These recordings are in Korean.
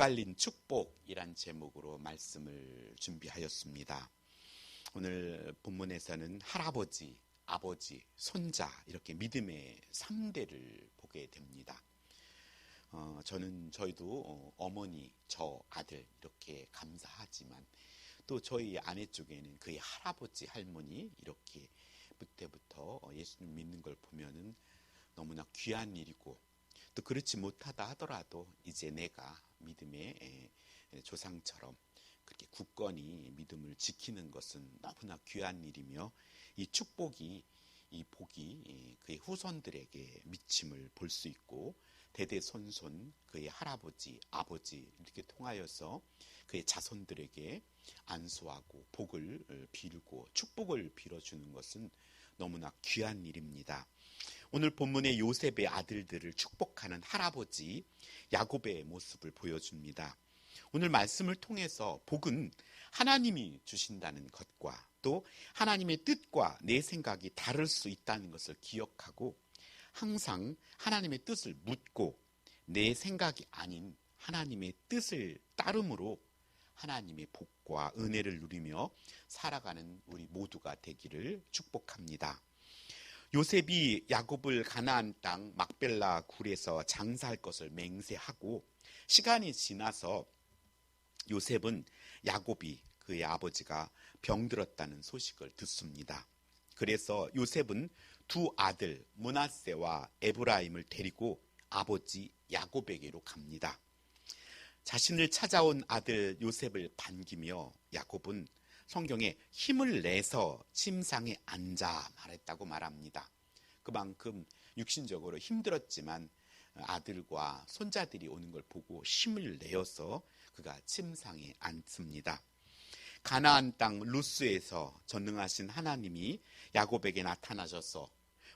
엇갈린 축복이란 제목으로 말씀을 준비하였습니다. 오늘 본문에서는 할아버지, 아버지, 손자 이렇게 믿음의 3대를 보게 됩니다. 어, 저는 저희도 어, 머니 저 아들 이렇게 감사하지만 또 저희 아내 쪽에는 그의 할아버지, 할머니 이렇게 그때부터 예수님 믿는 걸 보면은 너무나 귀한 일이고 또 그렇지 못하다 하더라도 이제 내가 믿음의 조상처럼 그렇게 굳건히 믿음을 지키는 것은 너무나 귀한 일이며 이 축복이 이 복이 그의 후손들에게 미침을 볼 수 있고 대대손손 그의 할아버지, 아버지 이렇게 통하여서 그의 자손들에게 안수하고 복을 빌고 축복을 빌어주는 것은 너무나 귀한 일입니다. 오늘 본문의 요셉의 아들들을 축복하는 할아버지 야곱의 모습을 보여줍니다. 오늘 말씀을 통해서 복은 하나님이 주신다는 것과 또 하나님의 뜻과 내 생각이 다를 수 있다는 것을 기억하고 항상 하나님의 뜻을 묻고 내 생각이 아닌 하나님의 뜻을 따름으로 하나님의 복과 은혜를 누리며 살아가는 우리 모두가 되기를 축복합니다. 요셉이 야곱을 가나안 땅 막벨라 굴에서 장사할 것을 맹세하고 시간이 지나서 요셉은 야곱이 그의 아버지가 병들었다는 소식을 듣습니다. 그래서 요셉은 두 아들 문하세와 에브라임을 데리고 아버지 야곱에게로 갑니다. 자신을 찾아온 아들 요셉을 반기며 야곱은 성경에 힘을 내서 침상에 앉아 말했다고 말합니다. 그만큼 육신적으로 힘들었지만 아들과 손자들이 오는 걸 보고 힘을 내어서 그가 침상에 앉습니다. 가나안 땅 루스에서 전능하신 하나님이 야곱에게 나타나셔서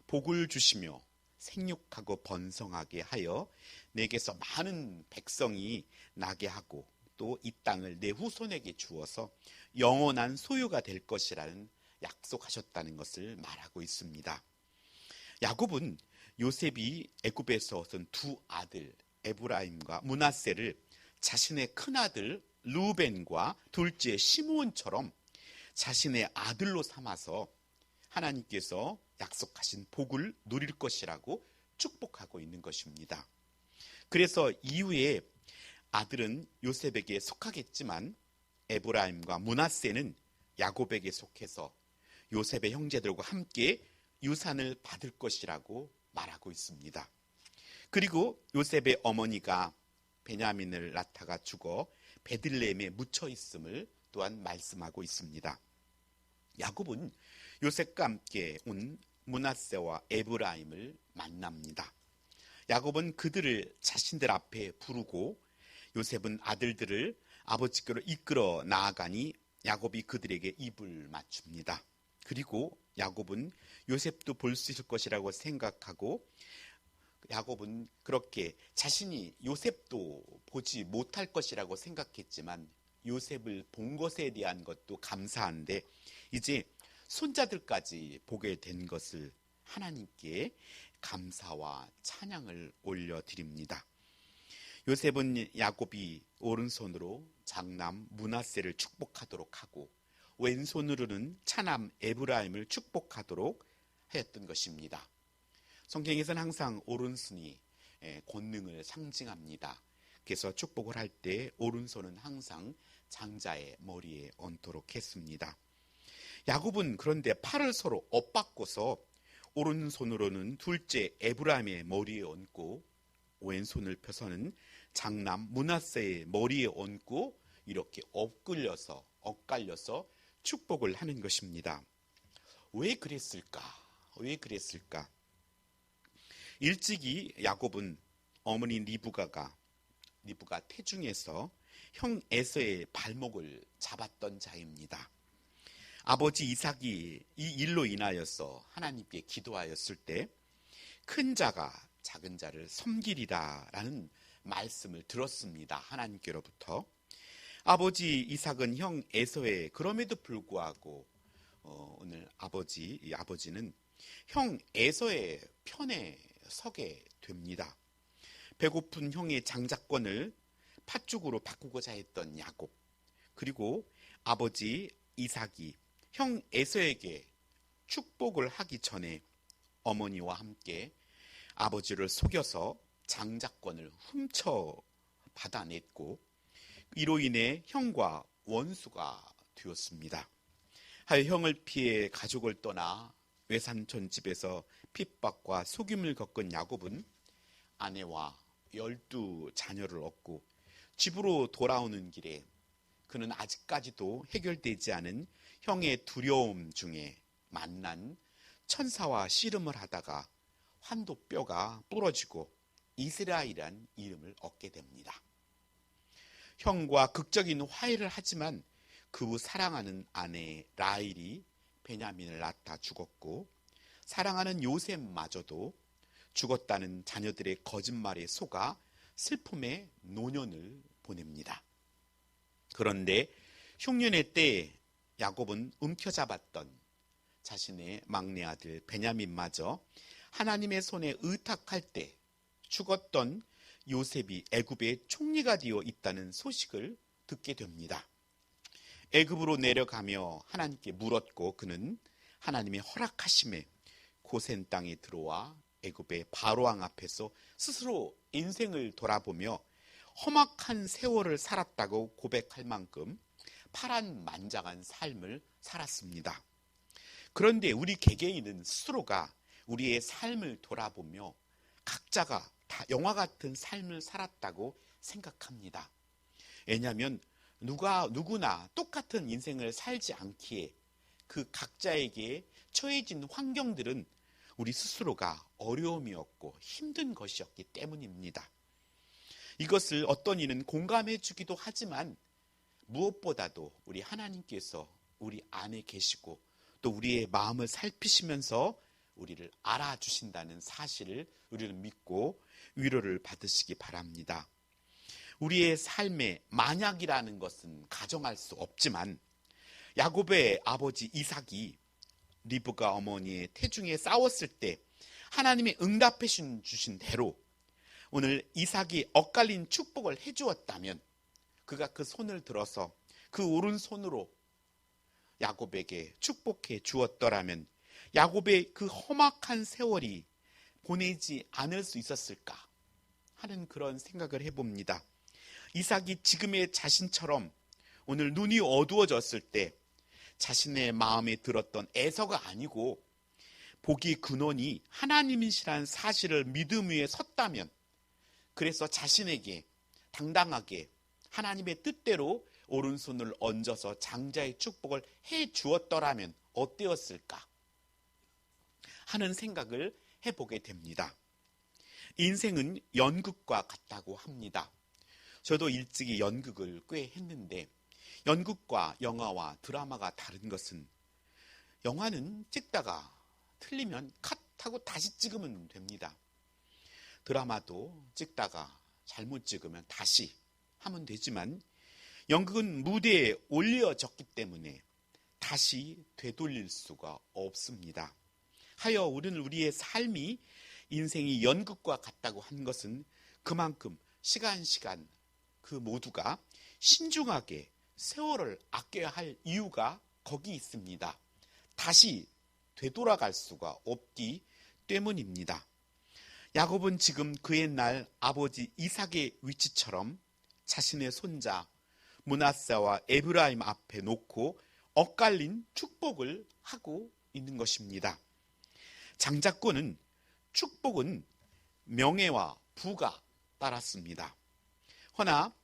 복을 주시며 생육하고 번성하게 하여 내게서 많은 백성이 나게 하고 또 이 땅을 내 후손에게 주어서 영원한 소유가 될 것이라는 약속하셨다는 것을 말하고 있습니다. 야곱은 요셉이 애굽에서 얻은 두 아들 에브라임과 문하세를 자신의 큰 아들 루벤과 둘째 시므온처럼 자신의 아들로 삼아서 하나님께서 약속하신 복을 누릴 것이라고 축복하고 있는 것입니다. 그래서 이후에 아들은 요셉에게 속하겠지만 에브라임과 문하세는 야곱에게 속해서 요셉의 형제들과 함께 유산을 받을 것이라고 말하고 있습니다. 그리고 요셉의 어머니가 베냐민을 낳다가 죽어 베들레헴에 묻혀 있음을 또한 말씀하고 있습니다. 야곱은 요셉과 함께 온 문하세와 에브라임을 만납니다. 야곱은 그들을 자신들 앞에 부르고 요셉은 아들들을 아버지께로 이끌어 나아가니 야곱이 그들에게 입을 맞춥니다. 그리고 야곱은 요셉도 볼 수 있을 것이라고 생각하고 야곱은 그렇게 자신이 요셉도 보지 못할 것이라고 생각했지만 요셉을 본 것에 대한 것도 감사한데 이제 손자들까지 보게 된 것을 하나님께 감사와 찬양을 올려드립니다. 요셉은 야곱이 오른손으로 장남 문하세를 축복하도록 하고 왼손으로는 차남 에브라임을 축복하도록 하였던 것입니다. 성경에서는 항상 오른손이 권능을 상징합니다. 그래서 축복을 할 때 오른손은 항상 장자의 머리에 얹도록 했습니다. 야곱은 그런데 팔을 서로 엇바꿔서 오른손으로는 둘째 에브라임의 머리에 얹고 왼손을 펴서는 장남 문하세의 머리에 얹고 이렇게 엇끌려서 엇갈려서 축복을 하는 것입니다. 왜 그랬을까? 왜 그랬을까? 일찍이 야곱은 어머니 리브가가 리브가 태중에서 형 에서의 발목을 잡았던 자입니다. 아버지 이삭이 이 일로 인하여서 하나님께 기도하였을 때 큰 자가 작은 자를 섬기리다라는 말씀을 들었습니다. 하나님께로부터. 아버지 이삭은 형 에서의 그럼에도 불구하고 어, 오늘 아버지 이 아버지는 형 에서의 편에 서게 됩니다. 배고픈 형의 장자권을 팥죽으로 바꾸고자 했던 야곱 그리고 아버지 이삭이 형 에서에게 축복을 하기 전에 어머니와 함께 아버지를 속여서 장자권을 훔쳐 받아냈고 이로 인해 형과 원수가 되었습니다. 하여 형을 피해 가족을 떠나 외삼촌 집에서 핍박과 속임을 겪은 야곱은 아내와 열두 자녀를 얻고 집으로 돌아오는 길에 그는 아직까지도 해결되지 않은 형의 두려움 중에 만난 천사와 씨름을 하다가 환도뼈가 부러지고 이스라엘이란 이름을 얻게 됩니다. 형과 극적인 화해를 하지만 그 후 사랑하는 아내 라일이 베냐민을 낳다 죽었고 사랑하는 요셉마저도 죽었다는 자녀들의 거짓말에 속아 슬픔의 노년을 보냅니다. 그런데 흉년의 때 야곱은 움켜잡았던 자신의 막내 아들 베냐민마저 하나님의 손에 의탁할 때 죽었던 요셉이 애굽의 총리가 되어 있다는 소식을 듣게 됩니다. 애굽으로 내려가며 하나님께 물었고 그는 하나님의 허락하심에 고센 땅에 들어와 애굽의 바로왕 앞에서 스스로 인생을 돌아보며 험악한 세월을 살았다고 고백할 만큼 파란만장한 삶을 살았습니다. 그런데 우리 개개인은 스스로가 우리의 삶을 돌아보며 각자가 다 영화 같은 삶을 살았다고 생각합니다. 왜냐하면 누가 누구나 똑같은 인생을 살지 않기에 그 각자에게 처해진 환경들은 우리 스스로가 어려움이었고 힘든 것이었기 때문입니다. 이것을 어떤 이는 공감해 주기도 하지만 무엇보다도 우리 하나님께서 우리 안에 계시고 또 우리의 마음을 살피시면서 우리를 알아주신다는 사실을 우리는 믿고 위로를 받으시기 바랍니다. 우리의 삶에 만약이라는 것은 가정할 수 없지만 야곱의 아버지 이삭이 리브가 어머니의 태중에 싸웠을 때 하나님이 응답해 주신 대로 오늘 이삭이 엇갈린 축복을 해 주었다면 그가 그 손을 들어서 그 오른손으로 야곱에게 축복해 주었더라면 야곱의 그 험악한 세월이 보내지 않을 수 있었을까 하는 그런 생각을 해봅니다. 이삭이 지금의 자신처럼 오늘 눈이 어두워졌을 때 자신의 마음에 들었던 애서가 아니고 복이 근원이 하나님이시라는 사실을 믿음 위에 섰다면 그래서 자신에게 당당하게 하나님의 뜻대로 오른손을 얹어서 장자의 축복을 해 주었더라면 어때었을까 하는 생각을 해보게 됩니다. 인생은 연극과 같다고 합니다. 저도 일찍이 연극을 꽤 했는데 연극과 영화와 드라마가 다른 것은 영화는 찍다가 틀리면 컷 하고 다시 찍으면 됩니다. 드라마도 찍다가 잘못 찍으면 다시 하면 되지만 연극은 무대에 올려졌기 때문에 다시 되돌릴 수가 없습니다. 하여 우리는 우리의 삶이 인생이 연극과 같다고 한 것은 그만큼 시간 시간 그 모두가 신중하게 세월을 아껴야 할 이유가 거기 있습니다. 다시 되돌아갈 수가 없기 때문입니다. 야곱은 지금 그 옛날 아버지 이삭의 위치처럼 자신의 손자 문하사와 에브라임 앞에 놓고 엇갈린 축복을 하고 있는 것입니다. 장자권은 축복은 명예와 부가 따랐습니다. 허나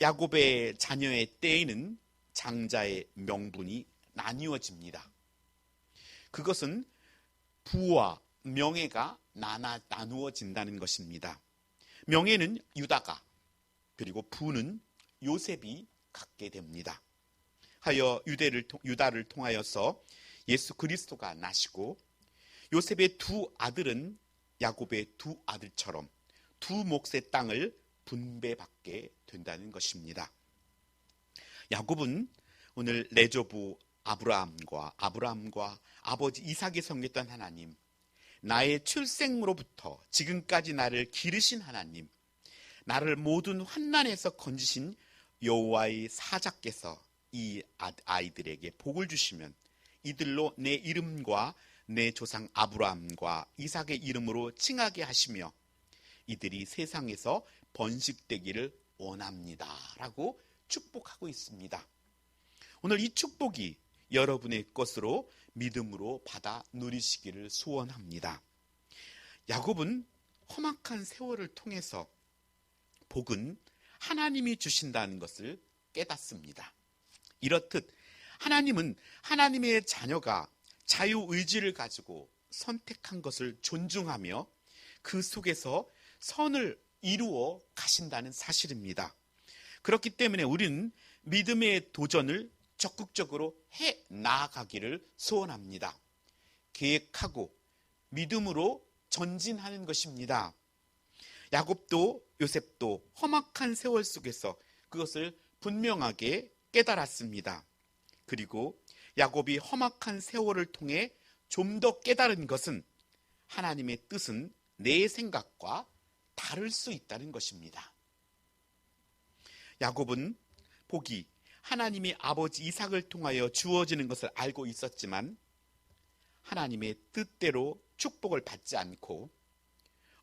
야곱의 자녀의 때에는 장자의 명분이 나뉘어집니다. 그것은 부와 명예가 나나, 나누어진다는 것입니다. 명예는 유다가 그리고 부는 요셉이 갖게 됩니다. 하여 유대를, 유다를 통하여서 예수 그리스도가 나시고 요셉의 두 아들은 야곱의 두 아들처럼 두 몫의 땅을 분배받게 된다는 것입니다. 야곱은 오늘 레조부 아브라함과 아브라함과 아버지 이삭이 섬겼던 하나님, 나의 출생으로부터 지금까지 나를 기르신 하나님, 나를 모든 환난에서 건지신 여호와의 사자께서 이 아- 아이들에게 복을 주시면 이들로 내 이름과 내 조상 아브라함과 이삭의 이름으로 칭하게 하시며 이들이 세상에서 번식되기를 원합니다 라고 축복하고 있습니다. 오늘 이 축복이 여러분의 것으로 믿음으로 받아 누리시기를 소원합니다. 야곱은 험악한 세월을 통해서 복은 하나님이 주신다는 것을 깨닫습니다. 이렇듯 하나님은 하나님의 자녀가 자유 의지를 가지고 선택한 것을 존중하며 그 속에서 선을 이루어 가신다는 사실입니다. 그렇기 때문에 우리는 믿음의 도전을 적극적으로 해 나아가기를 소원합니다. 계획하고 믿음으로 전진하는 것입니다. 야곱도 요셉도 험악한 세월 속에서 그것을 분명하게 깨달았습니다. 그리고 야곱이 험악한 세월을 통해 좀 더 깨달은 것은 하나님의 뜻은 내 생각과 다를 수 있다는 것입니다. 야곱은 복이 하나님이 아버지 이삭을 통하여 주어지는 것을 알고 있었지만 하나님의 뜻대로 축복을 받지 않고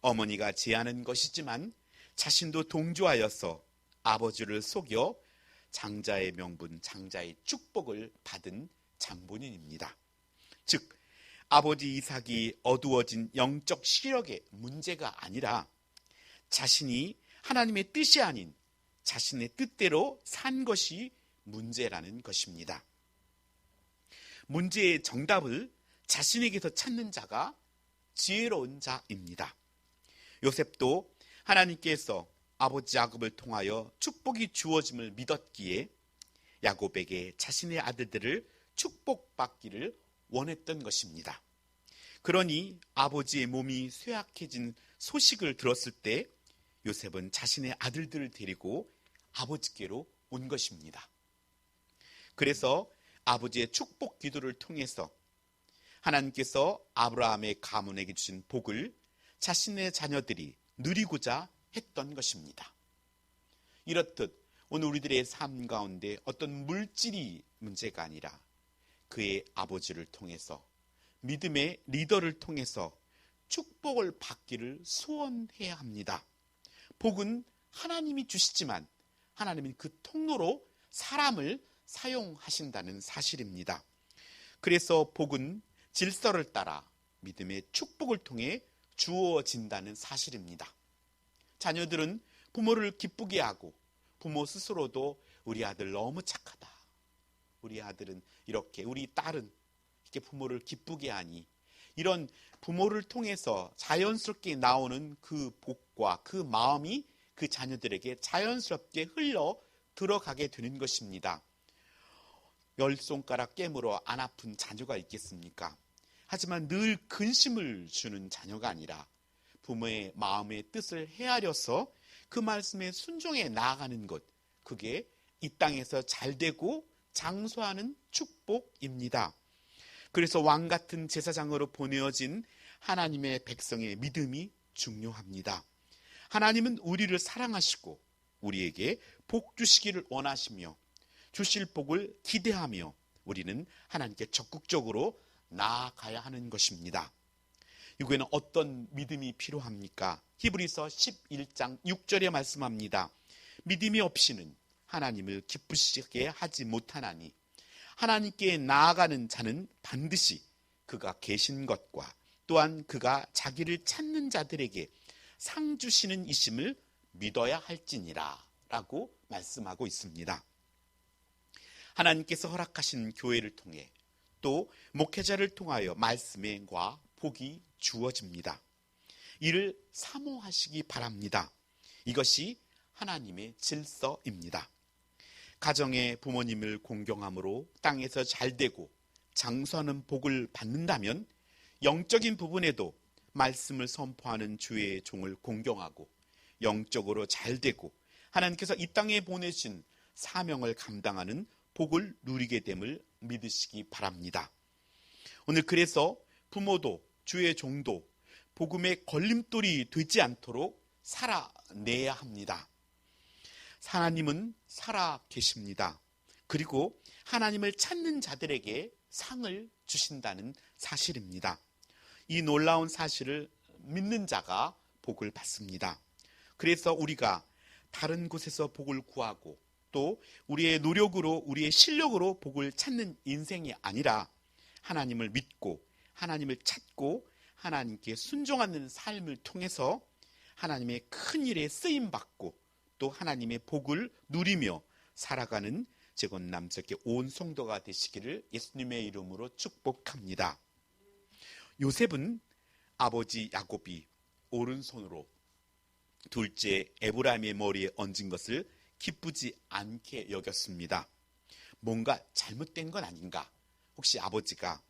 어머니가 제안한 것이지만 자신도 동조하여서 아버지를 속여 장자의 명분, 장자의 축복을 받은 장본인입니다. 즉, 아버지 이삭이 어두워진 영적 시력의 문제가 아니라 자신이 하나님의 뜻이 아닌 자신의 뜻대로 산 것이 문제라는 것입니다. 문제의 정답을 자신에게서 찾는 자가 지혜로운 자입니다. 요셉도 하나님께서 아버지 야곱을 통하여 축복이 주어짐을 믿었기에 야곱에게 자신의 아들들을 축복받기를 원했던 것입니다. 그러니 아버지의 몸이 쇠약해진 소식을 들었을 때 요셉은 자신의 아들들을 데리고 아버지께로 온 것입니다. 그래서 아버지의 축복 기도를 통해서 하나님께서 아브라함의 가문에게 주신 복을 자신의 자녀들이 누리고자 했던 것입니다. 이렇듯 오늘 우리들의 삶 가운데 어떤 물질이 문제가 아니라 그의 아버지를 통해서 믿음의 리더를 통해서 축복을 받기를 소원해야 합니다. 복은 하나님이 주시지만 하나님은 그 통로로 사람을 사용하신다는 사실입니다. 그래서 복은 질서를 따라 믿음의 축복을 통해 주어진다는 사실입니다. 자녀들은 부모를 기쁘게 하고 부모 스스로도 우리 아들 너무 착하다. 우리 아들은 이렇게 우리 딸은 이렇게 부모를 기쁘게 하니 이런 부모를 통해서 자연스럽게 나오는 그 복과 그 마음이 그 자녀들에게 자연스럽게 흘러 들어가게 되는 것입니다. 열 손가락 깨물어 안 아픈 자녀가 있겠습니까? 하지만 늘 근심을 주는 자녀가 아니라 부모의 마음의 뜻을 헤아려서 그 말씀에 순종해 나아가는 것, 그게 이 땅에서 잘 되고 장수하는 축복입니다. 그래서 왕 같은 제사장으로 보내어진 하나님의 백성의 믿음이 중요합니다. 하나님은 우리를 사랑하시고 우리에게 복 주시기를 원하시며 주실 복을 기대하며 우리는 하나님께 적극적으로 나아가야 하는 것입니다. 이거에는 어떤 믿음이 필요합니까? 히브리서 11장 6절에 말씀합니다. 믿음이 없이는 하나님을 기쁘시게 하지 못하나니 하나님께 나아가는 자는 반드시 그가 계신 것과 또한 그가 자기를 찾는 자들에게 상 주시는 이심을 믿어야 할지니라 라고 말씀하고 있습니다. 하나님께서 허락하신 교회를 통해 또 목회자를 통하여 말씀과 복이 주어집니다. 이를 사모하시기 바랍니다. 이것이 하나님의 질서입니다. 가정의 부모님을 공경함으로 땅에서 잘 되고 장수하는 복을 받는다면 영적인 부분에도 말씀을 선포하는 주의 종을 공경하고 영적으로 잘 되고 하나님께서 이 땅에 보내신 사명을 감당하는 복을 누리게 됨을 믿으시기 바랍니다. 오늘 그래서 부모도 주의 종도 복음의 걸림돌이 되지 않도록 살아내야 합니다. 하나님은 살아 계십니다. 그리고 하나님을 찾는 자들에게 상을 주신다는 사실입니다. 이 놀라운 사실을 믿는 자가 복을 받습니다. 그래서 우리가 다른 곳에서 복을 구하고 또 우리의 노력으로 우리의 실력으로 복을 찾는 인생이 아니라 하나님을 믿고 하나님을 찾고 하나님께 순종하는 삶을 통해서 하나님의 큰 일에 쓰임 받고 또 하나님의 복을 누리며 살아가는 재건 남석의 온 성도가 되시기를 예수님의 이름으로 축복합니다. 요셉은 아버지 야곱이 오른손으로 둘째 에브라임의 머리에 얹은 것을 기쁘지 않게 여겼습니다. 뭔가 잘못된 건 아닌가? 혹시 아버지가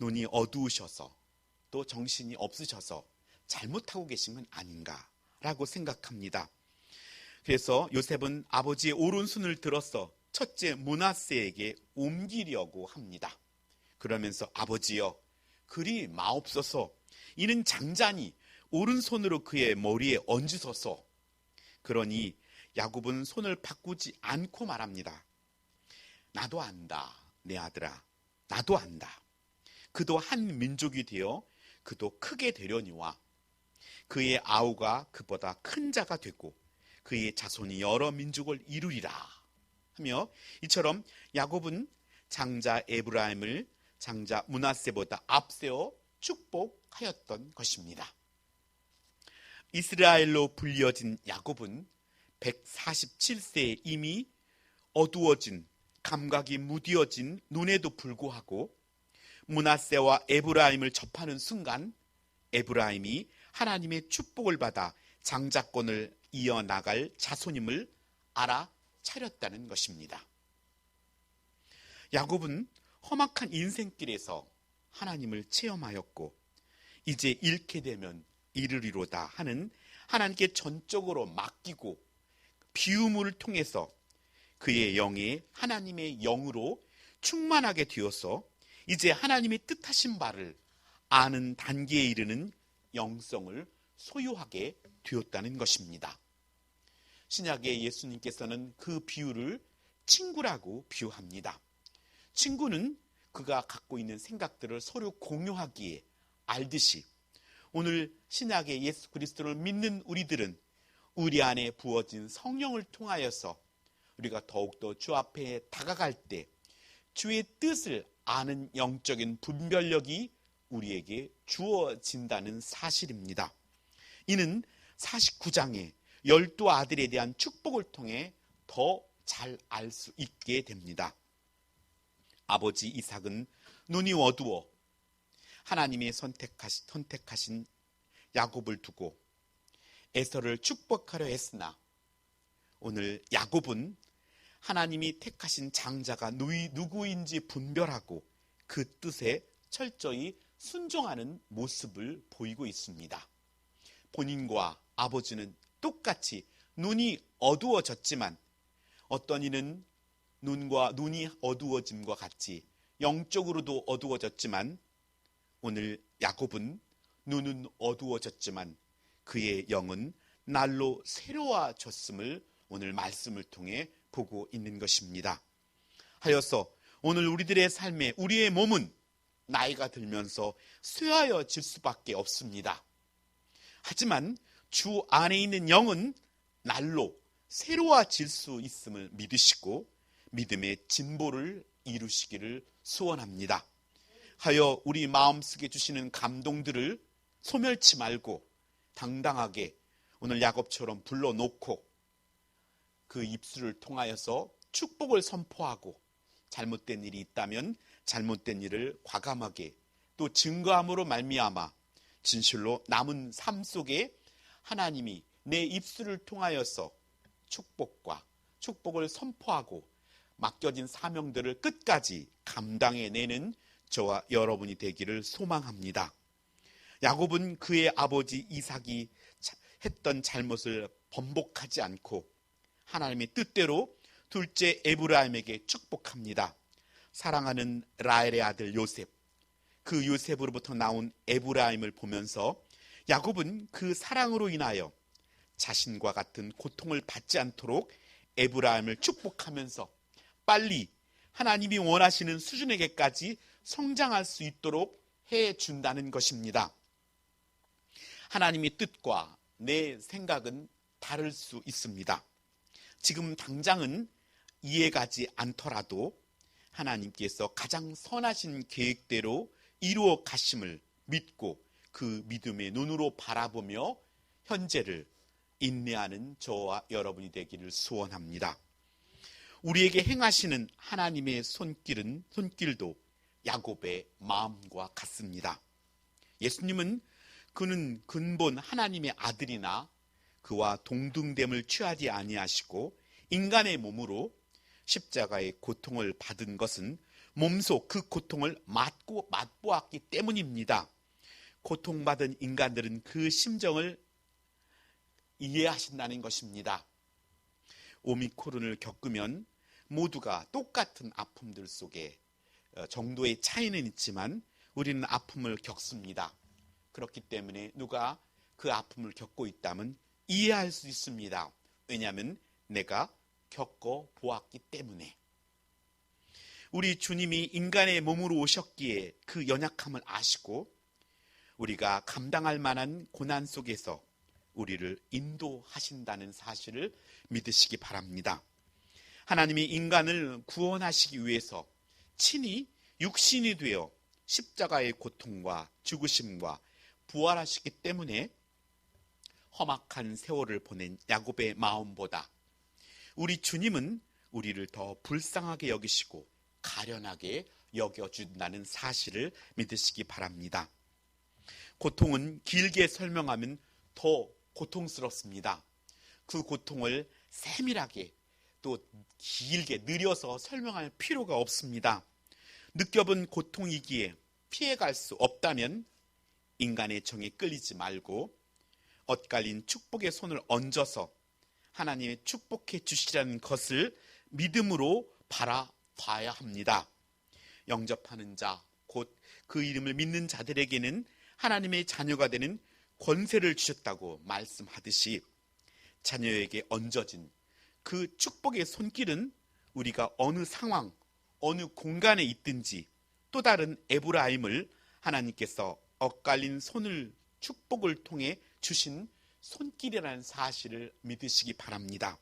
눈이 어두우셔서 또 정신이 없으셔서 잘못하고 계신 건 아닌가 라고 생각합니다. 그래서 요셉은 아버지의 오른손을 들어서 첫째 문하세에게 옮기려고 합니다. 그러면서 아버지여 그리 마옵소서 이는 장자니 오른손으로 그의 머리에 얹으소서 그러니 야곱은 손을 바꾸지 않고 말합니다. 나도 안다 내 아들아 나도 안다 그도 한 민족이 되어 그도 크게 되려니와 그의 아우가 그보다 큰 자가 되고 그의 자손이 여러 민족을 이루리라 하며 이처럼 야곱은 장자 에브라임을 장자 문하세보다 앞세워 축복하였던 것입니다. 이스라엘로 불려진 야곱은 147세에 이미 어두워진 감각이 무디어진 눈에도 불구하고 문하세와 에브라임을 접하는 순간 에브라임이 하나님의 축복을 받아 장자권을 이어나갈 자손임을 알아차렸다는 것입니다. 야곱은 험악한 인생길에서 하나님을 체험하였고 이제 잃게 되면 이르리로다 하는 하나님께 전적으로 맡기고 비움을 통해서 그의 영이 하나님의 영으로 충만하게 되어서 이제 하나님의 뜻하신 바를 아는 단계에 이르는 영성을 소유하게 되었다는 것입니다. 신약의 예수님께서는 그 비유를 친구라고 비유합니다. 친구는 그가 갖고 있는 생각들을 서로 공유하기에 알듯이 오늘 신약의 예수 그리스도를 믿는 우리들은 우리 안에 부어진 성령을 통하여서 우리가 더욱더 주 앞에 다가갈 때 주의 뜻을 아는 영적인 분별력이 우리에게 주어진다는 사실입니다. 이는 49장의 열두 아들에 대한 축복을 통해 더 잘 알 수 있게 됩니다. 아버지 이삭은 눈이 어두워 하나님의 선택하신, 선택하신 야곱을 두고 에서를 축복하려 했으나 오늘 야곱은 하나님이 택하신 장자가 누구인지 분별하고 그 뜻에 철저히 순종하는 모습을 보이고 있습니다. 본인과 아버지는 똑같이 눈이 어두워졌지만 어떤 이는 눈과 눈이 어두워짐과 같이 영적으로도 어두워졌지만 오늘 야곱은 눈은 어두워졌지만 그의 영은 날로 새로워졌음을 오늘 말씀을 통해 보고 있는 것입니다. 하여서 오늘 우리들의 삶에 우리의 몸은 나이가 들면서 쇠하여질 수밖에 없습니다. 하지만 주 안에 있는 영은 날로 새로워질 수 있음을 믿으시고 믿음의 진보를 이루시기를 소원합니다. 하여 우리 마음속에 주시는 감동들을 소멸치 말고 당당하게 오늘 야곱처럼 불러놓고 그 입술을 통하여서 축복을 선포하고 잘못된 일이 있다면 잘못된 일을 과감하게 또 증거함으로 말미암아 진실로 남은 삶 속에 하나님이 내 입술을 통하여서 축복과 축복을 선포하고 맡겨진 사명들을 끝까지 감당해내는 저와 여러분이 되기를 소망합니다. 야곱은 그의 아버지 이삭이 했던 잘못을 번복하지 않고 하나님의 뜻대로 둘째 에브라임에게 축복합니다. 사랑하는 라엘의 아들 요셉, 그 요셉으로부터 나온 에브라임을 보면서 야곱은 그 사랑으로 인하여 자신과 같은 고통을 받지 않도록 에브라임을 축복하면서 빨리 하나님이 원하시는 수준에게까지 성장할 수 있도록 해 준다는 것입니다. 하나님의 뜻과 내 생각은 다를 수 있습니다. 지금 당장은 이해가지 않더라도 하나님께서 가장 선하신 계획대로 이루어 가심을 믿고 그 믿음의 눈으로 바라보며 현재를 인내하는 저와 여러분이 되기를 소원합니다. 우리에게 행하시는 하나님의 손길은 손길도 야곱의 마음과 같습니다. 예수님은 그는 근본 하나님의 아들이나 그와 동등됨을 취하지 아니하시고 인간의 몸으로 십자가의 고통을 받은 것은 몸소 그 고통을 맞고 맛보았기 때문입니다. 고통받은 인간들은 그 심정을 이해하신다는 것입니다. 오미크론을 겪으면 모두가 똑같은 아픔들 속에 어, 정도의 차이는 있지만 우리는 아픔을 겪습니다. 그렇기 때문에 누가 그 아픔을 겪고 있다면 이해할 수 있습니다. 왜냐하면 내가 겪어 보았기 때문에. 우리 주님이 인간의 몸으로 오셨기에 그 연약함을 아시고 우리가 감당할 만한 고난 속에서 우리를 인도하신다는 사실을 믿으시기 바랍니다. 하나님이 인간을 구원하시기 위해서 친히 육신이 되어 십자가의 고통과 죽으심과 부활하시기 때문에 험악한 세월을 보낸 야곱의 마음보다 우리 주님은 우리를 더 불쌍하게 여기시고 가련하게 여겨준다는 사실을 믿으시기 바랍니다. 고통은 길게 설명하면 더 고통스럽습니다. 그 고통을 세밀하게 또 길게 느려서 설명할 필요가 없습니다. 느껴본 고통이기에 피해갈 수 없다면 인간의 정에 끌리지 말고 엇갈린 축복의 손을 얹어서 하나님의 축복해 주시라는 것을 믿음으로 바라봐야 합니다. 영접하는 자, 곧 그 이름을 믿는 자들에게는 하나님의 자녀가 되는 권세를 주셨다고 말씀하듯이 자녀에게 얹어진 그 축복의 손길은 우리가 어느 상황, 어느 공간에 있든지 또 다른 에브라임을 하나님께서 엇갈린 손을 축복을 통해 주신 손길이라는 사실을 믿으시기 바랍니다.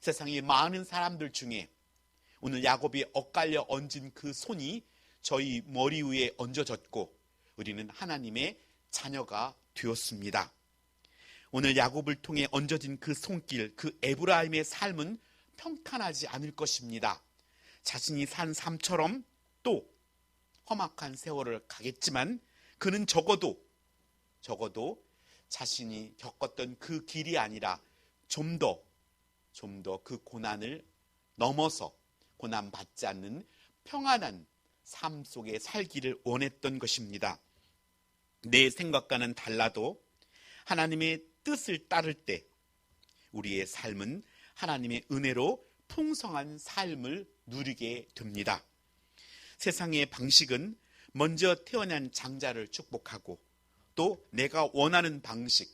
세상의 많은 사람들 중에 오늘 야곱이 엇갈려 얹은 그 손이 저희 머리 위에 얹어졌고 우리는 하나님의 자녀가 되었습니다. 오늘 야곱을 통해 얹어진 그 손길, 그 에브라임의 삶은 평탄하지 않을 것입니다. 자신이 산 삶처럼 또 험악한 세월을 가겠지만 그는 적어도 적어도 자신이 겪었던 그 길이 아니라 좀 더 좀 더 그 고난을 넘어서 고난 받지 않는 평안한 삶 속에 살기를 원했던 것입니다. 내 생각과는 달라도 하나님의 뜻을 따를 때 우리의 삶은 하나님의 은혜로 풍성한 삶을 누리게 됩니다. 세상의 방식은 먼저 태어난 장자를 축복하고 또 내가 원하는 방식,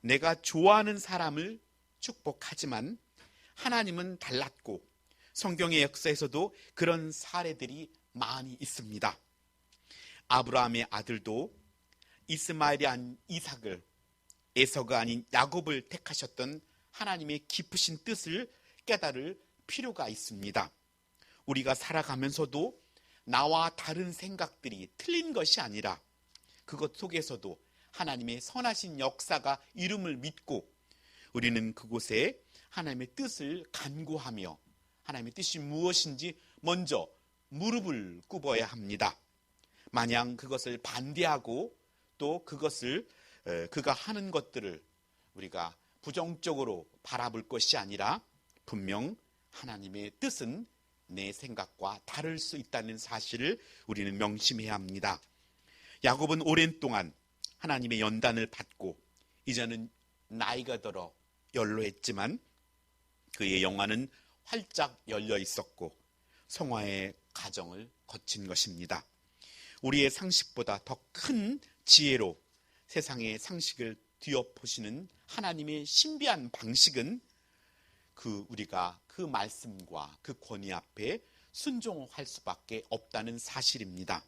내가 좋아하는 사람을 축복하지만 하나님은 달랐고 성경의 역사에서도 그런 사례들이 많이 있습니다. 아브라함의 아들도 이스마엘이 아닌 이삭을 에서가 아닌 야곱을 택하셨던 하나님의 깊으신 뜻을 깨달을 필요가 있습니다. 우리가 살아가면서도 나와 다른 생각들이 틀린 것이 아니라 그것 속에서도 하나님의 선하신 역사가 이름을 믿고 우리는 그곳에 하나님의 뜻을 간구하며 하나님의 뜻이 무엇인지 먼저 무릎을 꿇어야 합니다. 마냥 그것을 반대하고 또 그것을 그가 하는 것들을 우리가 부정적으로 바라볼 것이 아니라 분명 하나님의 뜻은 내 생각과 다를 수 있다는 사실을 우리는 명심해야 합니다. 야곱은 오랜 동안 하나님의 연단을 받고 이제는 나이가 들어 연로했지만 그의 영화는 활짝 열려 있었고 성화의 가정을 거친 것입니다. 우리의 상식보다 더 큰 지혜로 세상의 상식을 뒤엎으시는 하나님의 신비한 방식은 그 우리가 그 말씀과 그 권위 앞에 순종할 수밖에 없다는 사실입니다.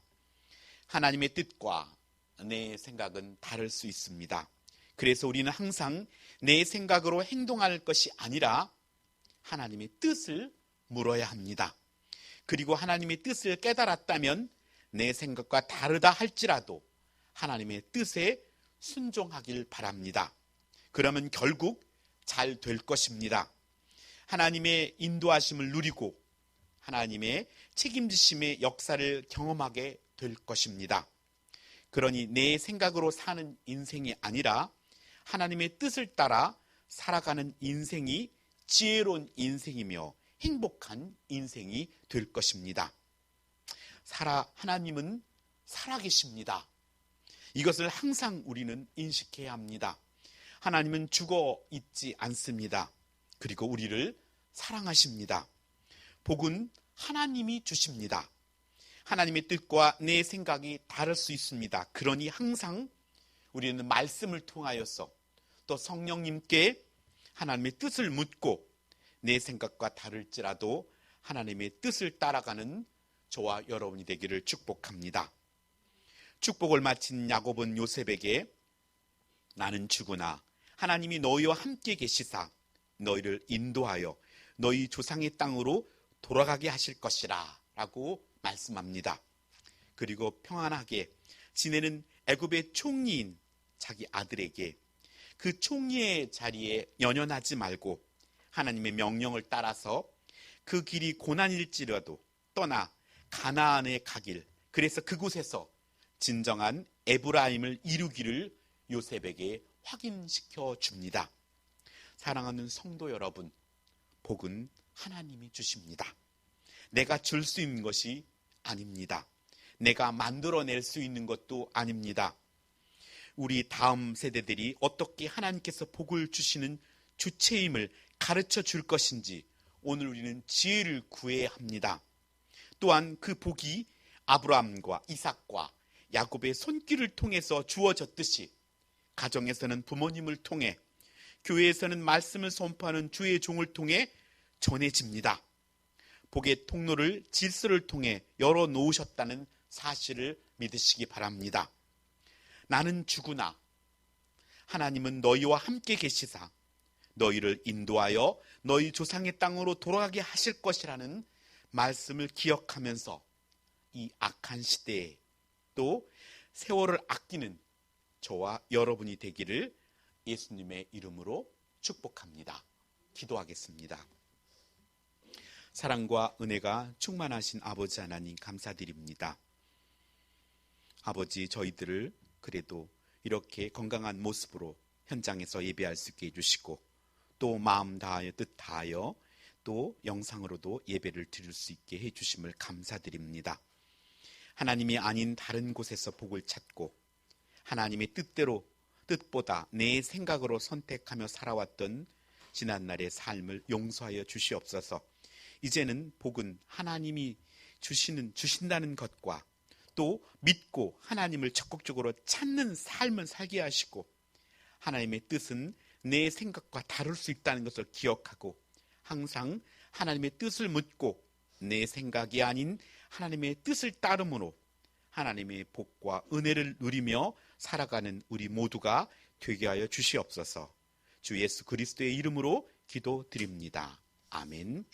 하나님의 뜻과 내 생각은 다를 수 있습니다. 그래서 우리는 항상 내 생각으로 행동할 것이 아니라 하나님의 뜻을 물어야 합니다. 그리고 하나님의 뜻을 깨달았다면 내 생각과 다르다 할지라도 하나님의 뜻에 순종하길 바랍니다. 그러면 결국 잘 될 것입니다. 하나님의 인도하심을 누리고 하나님의 책임지심의 역사를 경험하게 될 것입니다. 그러니 내 생각으로 사는 인생이 아니라 하나님의 뜻을 따라 살아가는 인생이 지혜로운 인생이며 행복한 인생이 될 것입니다. 살아, 하나님은 살아계십니다. 이것을 항상 우리는 인식해야 합니다. 하나님은 죽어 있지 않습니다. 그리고 우리를 사랑하십니다. 복은 하나님이 주십니다. 하나님의 뜻과 내 생각이 다를 수 있습니다. 그러니 항상 우리는 말씀을 통하여서 또 성령님께 하나님의 뜻을 묻고 내 생각과 다를지라도 하나님의 뜻을 따라가는 저와 여러분이 되기를 축복합니다. 축복을 마친 야곱은 요셉에게 나는 죽으나 하나님이 너희와 함께 계시사 너희를 인도하여 너희 조상의 땅으로 돌아가게 하실 것이라 라고 말씀합니다. 그리고 평안하게 지내는 애굽의 총리인 자기 아들에게 그 총리의 자리에 연연하지 말고 하나님의 명령을 따라서 그 길이 고난일지라도 떠나 가나안에 가길 그래서 그곳에서 진정한 에브라임을 이루기를 요셉에게 확인시켜 줍니다. 사랑하는 성도 여러분, 복은 하나님이 주십니다. 내가 줄 수 있는 것이 아닙니다. 내가 만들어낼 수 있는 것도 아닙니다. 우리 다음 세대들이 어떻게 하나님께서 복을 주시는 주체임을 가르쳐 줄 것인지 오늘 우리는 지혜를 구해야 합니다. 또한 그 복이 아브라함과 이삭과 야곱의 손길을 통해서 주어졌듯이 가정에서는 부모님을 통해 교회에서는 말씀을 선포하는 주의 종을 통해 전해집니다. 복의 통로를 질서를 통해 열어 놓으셨다는 사실을 믿으시기 바랍니다. 나는 죽으나 하나님은 너희와 함께 계시사 너희를 인도하여 너희 조상의 땅으로 돌아가게 하실 것이라는 말씀을 기억하면서 이 악한 시대에 또 세월을 아끼는 저와 여러분이 되기를 예수님의 이름으로 축복합니다. 기도하겠습니다. 사랑과 은혜가 충만하신 아버지 하나님 감사드립니다. 아버지 저희들을 그래도 이렇게 건강한 모습으로 현장에서 예배할 수 있게 해주시고 또 마음 다하여 뜻 다하여 또 영상으로도 예배를 드릴 수 있게 해주심을 감사드립니다. 하나님이 아닌 다른 곳에서 복을 찾고 하나님의 뜻대로 뜻보다 내 생각으로 선택하며 살아왔던 지난날의 삶을 용서하여 주시옵소서. 이제는 복은 하나님이 주시는 주신다는 것과 또 믿고 하나님을 적극적으로 찾는 삶을 살게 하시고 하나님의 뜻은 내 생각과 다를 수 있다는 것을 기억하고 항상 하나님의 뜻을 묻고 내 생각이 아닌 하나님의 뜻을 따름으로 하나님의 복과 은혜를 누리며 살아가는 우리 모두가 되게 하여 주시옵소서. 주 예수 그리스도의 이름으로 기도드립니다. 아멘.